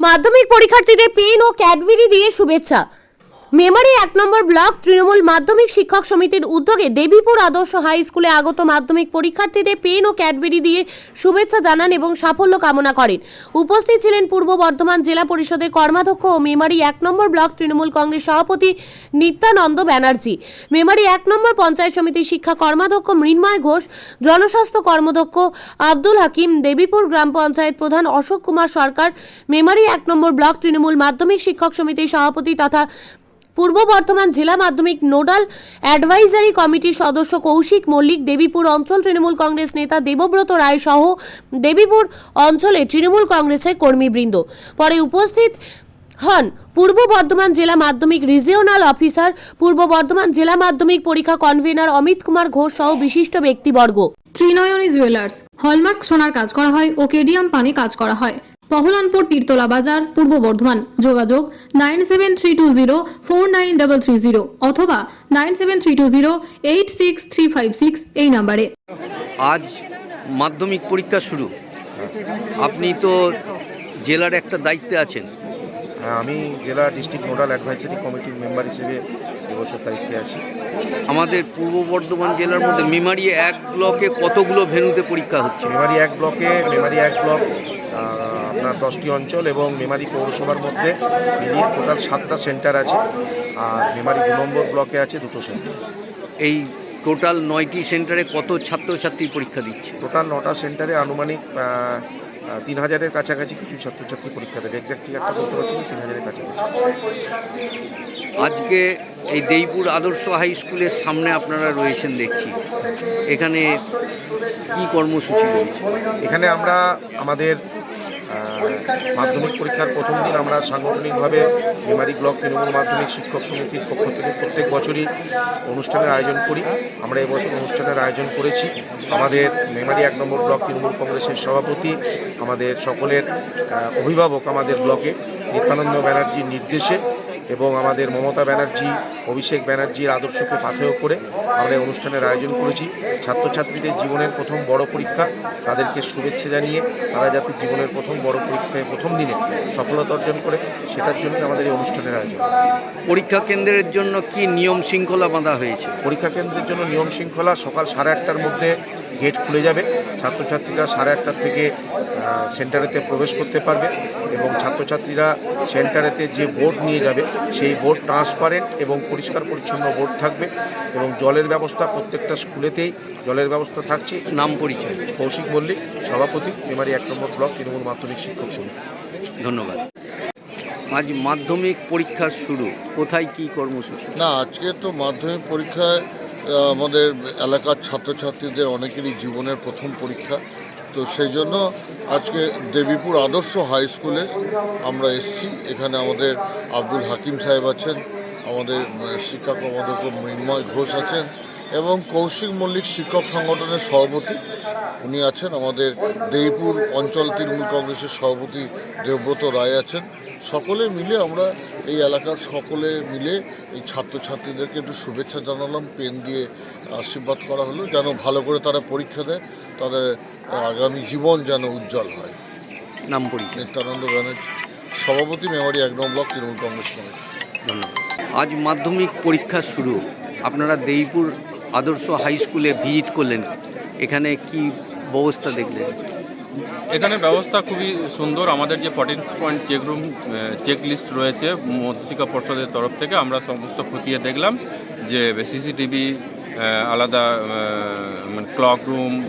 মাধ্যমিক পরীক্ষার্থীদের পেন ও ক্যাডবেরি দিয়ে শুভেচ্ছা। মেমারি এক নম্বর ব্লক তৃণমূল মাধ্যমিক শিক্ষক সমিতির উদ্যোগে দেবীপুর আদর্শ হাই স্কুলে আগত মাধ্যমিক পরীক্ষার্থীদের পেন ও ক্যাডবেরি দিয়ে শুভেচ্ছা জানান এবং সাফল্য কামনা করেন। উপস্থিত ছিলেন পূর্ব বর্ধমান জেলা পরিষদের কর্মাধ্যক্ষ ও মেমারি এক নম্বর ব্লক তৃণমূল কংগ্রেস সভাপতি নিত্যানন্দ ব্যানার্জি। মেমারি এক নম্বর পঞ্চায়েত সমিতির শিক্ষা কর্মাধ্যক্ষ মৃন্ময় ঘোষ, জনস্বাস্থ্য কর্মাধ্যক্ষ আব্দুল হাকিম, দেবীপুর গ্রাম পঞ্চায়েত প্রধান অশোক কুমার সরকার, মেমারি এক নম্বর ব্লক তৃণমূল মাধ্যমিক শিক্ষক সমিতির সভাপতি তথা পূর্ব বর্ধমান জেলা মাধ্যমিক নোডাল অ্যাডভাইজারি কমিটির সদস্য কৌশিক মল্লিক, দেবীপুর অঞ্চল তৃণমূল কংগ্রেস নেতা দেবব্রত রায় সহ দেবীপুর অঞ্চলে তৃণমূল কংগ্রেসের কর্মীবৃন্দ। পরে উপস্থিত হন পূর্ব বর্ধমান জেলা মাধ্যমিক রিজিওনাল অফিসার, পূর্ব বর্ধমান জেলা মাধ্যমিক পরীক্ষা কনভেনার অমিত কুমার ঘোষ সহ বিশিষ্ট ব্যক্তিবর্গ। ত্রিনয়নী জুয়েলার্স, হলমার্ক সোনার কাজ করা হয় ও কেডিয়াম পানি কাজ করা হয়। পহলানপুর তীরতলা বাজার পূর্ব বর্ধমান। যোগাযোগ nine seven three two zero four nine double three zero অথবা nine seven three two zero eight six three five six এই নাম্বারে। আজ মাধ্যমিক পরীক্ষা শুরু। আপনি তো জেলার একটা দায়িত্বে আছেন। হ্যাঁ, আমি জেলা ডিস্ট্রিক্ট নোডাল অ্যাডভাইসারি কমিটির মেম্বার হিসেবে এবছর দায়িত্বে আছি। আমাদের পূর্ব বর্ধমান জেলার মধ্যে মেমারি এক ব্লকে কতগুলো ভেনুতে পরীক্ষা হচ্ছে? মেমারি এক ব্লকে মেমারি এক ব্লক আপনার দশটি অঞ্চল এবং মেমারি পৌরসভার মধ্যে মিলিয়ে টোটাল সাতটা সেন্টার আছে আর মেমারি দু নম্বর ব্লকে আছে দুটো সেন্টার। এই টোটাল নয়টি সেন্টারে কত ছাত্রছাত্রী পরীক্ষা দিচ্ছে? টোটাল নটা সেন্টারে আনুমানিক তিন হাজারের কাছাকাছি কিছু ছাত্রছাত্রী পরীক্ষা দেবে। এক্স্যাক্ট একটা বলতে পারছি তিন হাজারের কাছাকাছি। আজকে এই দেইপুর আদর্শ হাই স্কুলের সামনে আপনারা রয়েছেন দেখছি। এখানে কি কর্মসূচি রয়েছে? এখানে আমরা আমাদের মাধ্যমিক পরীক্ষার প্রথম দিন আমরা সাংগঠনিকভাবে মেমারি ব্লক তৃণমূল মাধ্যমিক শিক্ষক সমিতির পক্ষ থেকে প্রত্যেক বছরই অনুষ্ঠানের আয়োজন করি। আমরা এবছর অনুষ্ঠানের আয়োজন করেছি। আমাদের মেমারি এক নম্বর ব্লক তৃণমূল কংগ্রেসের সভাপতি, আমাদের সকলের অভিভাবক আমাদের ব্লকে নিত্যানন্দ ব্যানার্জির নির্দেশে এবং আমাদের মমতা ব্যানার্জি অভিষেক ব্যানার্জির আদর্শকে পাথেয় করে আমরা এই অনুষ্ঠানের আয়োজন করেছি। ছাত্রছাত্রীদের জীবনের প্রথম বড় পরীক্ষা। তাদেরকে শুভেচ্ছা জানিয়ে তারা যাতে জীবনের প্রথম বড় পরীক্ষায় প্রথম দিনে সফলতা অর্জন করে সেটার জন্য আমাদের এই অনুষ্ঠানের আয়োজন। পরীক্ষা কেন্দ্রের জন্য কি নিয়ম শৃঙ্খলা বাঁধা হয়েছে? পরীক্ষা কেন্দ্রের জন্য নিয়ম শৃঙ্খলা সকাল সাড়ে আটটার মধ্যে গেট খুলে যাবে। ছাত্রছাত্রীরা সাড়ে আটটার থেকে সেন্টারেতে প্রবেশ করতে পারবে এবং ছাত্রছাত্রীরা সেন্টারেতে যে বোর্ড নিয়ে যাবে সেই বোর্ড ট্রান্সপারেন্ট এবং পরিষ্কার পরিচ্ছন্ন বোর্ড থাকবে এবং জলের ব্যবস্থা প্রত্যেকটা স্কুলেতেই জলের ব্যবস্থা থাকছে। নাম পরিচয়। কৌশিক মল্লিক সভাপতি মেমারি এক নম্বর ব্লক তৃণমূল মাধ্যমিক শিক্ষক সমিতি। ধন্যবাদ। আজ মাধ্যমিক পরীক্ষার শুরু। কোথায় কি কর্মসূচি? না আজকে তো মাধ্যমিক পরীক্ষায় আমাদের এলাকার ছাত্রছাত্রীদের অনেকেরই জীবনের প্রথম পরীক্ষা। তো সেই জন্য আজকে দেবীপুর আদর্শ হাই স্কুলে আমরা এসেছি। এখানে আমাদের আব্দুল হাকিম সাহেব আছেন, আমাদের শিক্ষা কর্মদক্ষ মৃন্ময় ঘোষ আছেন এবং কৌশিক মল্লিক শিক্ষক সংগঠনের সভাপতি। উনি আছেন আমাদের দেইপুর অঞ্চল তৃণমূল কংগ্রেসের সভাপতি দেবব্রত রায় আছেন। সকলে মিলে আমরা এই এলাকার সকলে মিলে এই ছাত্রছাত্রীদেরকে একটু শুভেচ্ছা জানালাম পেন দিয়ে আশীর্বাদ করা হলো যেন ভালো করে তারা পরীক্ষা দেয় তাদের আগামী জীবন যেন উজ্জ্বল হয়। নাম পরিচয়? নিত্যানন্দ ব্যানার্জি সভাপতি মেমারি এক নম্বর ব্লক তৃণমূল কংগ্রেস কমিটি। ধন্যবাদ। আজ মাধ্যমিক পরীক্ষা শুরু। আপনারা দেইপুর আদর্শ হাই স্কুলে ভিজিট করলেন। এখানে কি ব্যবস্থা দেখলেন? এখানে ব্যবস্থা খুবই সুন্দর। আমাদের যে fourteen point check room checklist রয়েছে মধ্যশিক্ষা পর্ষদের তরফ থেকে আমরা সমস্ত খতিয়ে দেখলাম যে সিসিটিভি আলাদা মানে ক্লক রুম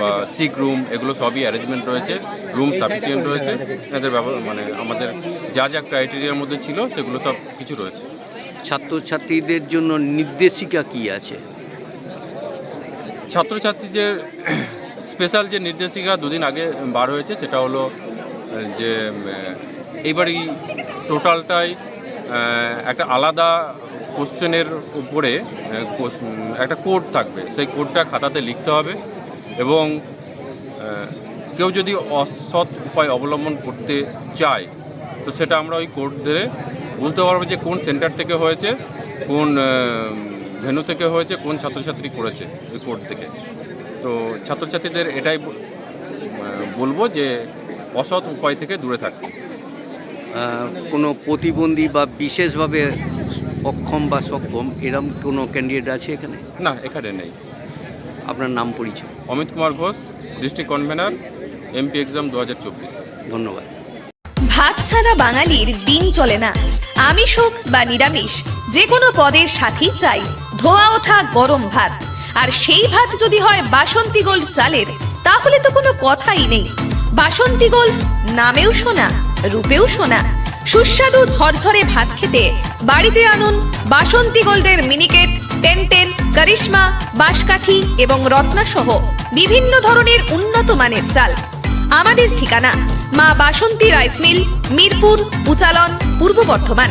বা সিক রুম এগুলো সবই অ্যারেঞ্জমেন্ট রয়েছে রুম সাফিসিয়েন্ট রয়েছে। এদের ব্যব- মানে আমাদের যা যা ক্রাইটেরিয়ার মধ্যে ছিল সেগুলো সব কিছু রয়েছে। ছাত্রছাত্রীদের জন্য নির্দেশিকা কি আছে? ছাত্রছাত্রীদের স্পেশাল যে নির্দেশিকা দুদিন আগে বার হয়েছে, সেটা হলো যে এইবারই টোটালটাই একটা আলাদা কোশ্চেনের উপরে একটা কোড থাকবে। সেই কোডটা খাতাতে লিখতে হবে এবং কেউ যদি অসৎ উপায় অবলম্বন করতে চায়, তো সেটা আমরা ওই কোড দিলে বুঝতে পারব যে কোন সেন্টার থেকে হয়েছে, কোন ভেনু থেকে হয়েছে, কোন ছাত্রছাত্রী করেছে ওই কোড থেকে। তো ছাত্রছাত্রীদের এটাই বলব যে অসৎ উপায় থেকে দূরে থাকতে কোনো প্রতিবন্ধী বা বিশেষভাবে অক্ষম বা সক্ষম এরম কোনো ক্যান্ডিডেট আছে এখানে? না এখানে নেই। আপনার নাম পরিচয়? Amit Kumar Ghosh district convener MP exam দু হাজার চব্বিশ। ধন্যবাদ। ভাত ছাড়া বাঙালির দিন চলে না। আমিষ হোক বা নিরামিষ যে কোনো পদের সাথেই চাই। ধোয়া ওঠা গরম ভাত। আর সেই ভাত যদি হয় বাসন্তী গোল্ড চালের, তাহলে তো কোনো কথাই নেই। বাসন্তী গোল্ড নামেও শোনা, রূপেও শোনা। সুস্বাদু ঝরঝরে ভাত খেতে বাড়িতে আনুন বাসন্তী গোল্ডের মিনিকেট টেন টেন করিশ্মা, বাঁশকাঠি এবং রত্না সহ বিভিন্ন ধরনের উন্নত মানের চাল। আমাদের ঠিকানা মা বাসন্তী রাইস মিল, মিরপুর, উচালন, পূর্ব বর্ধমান।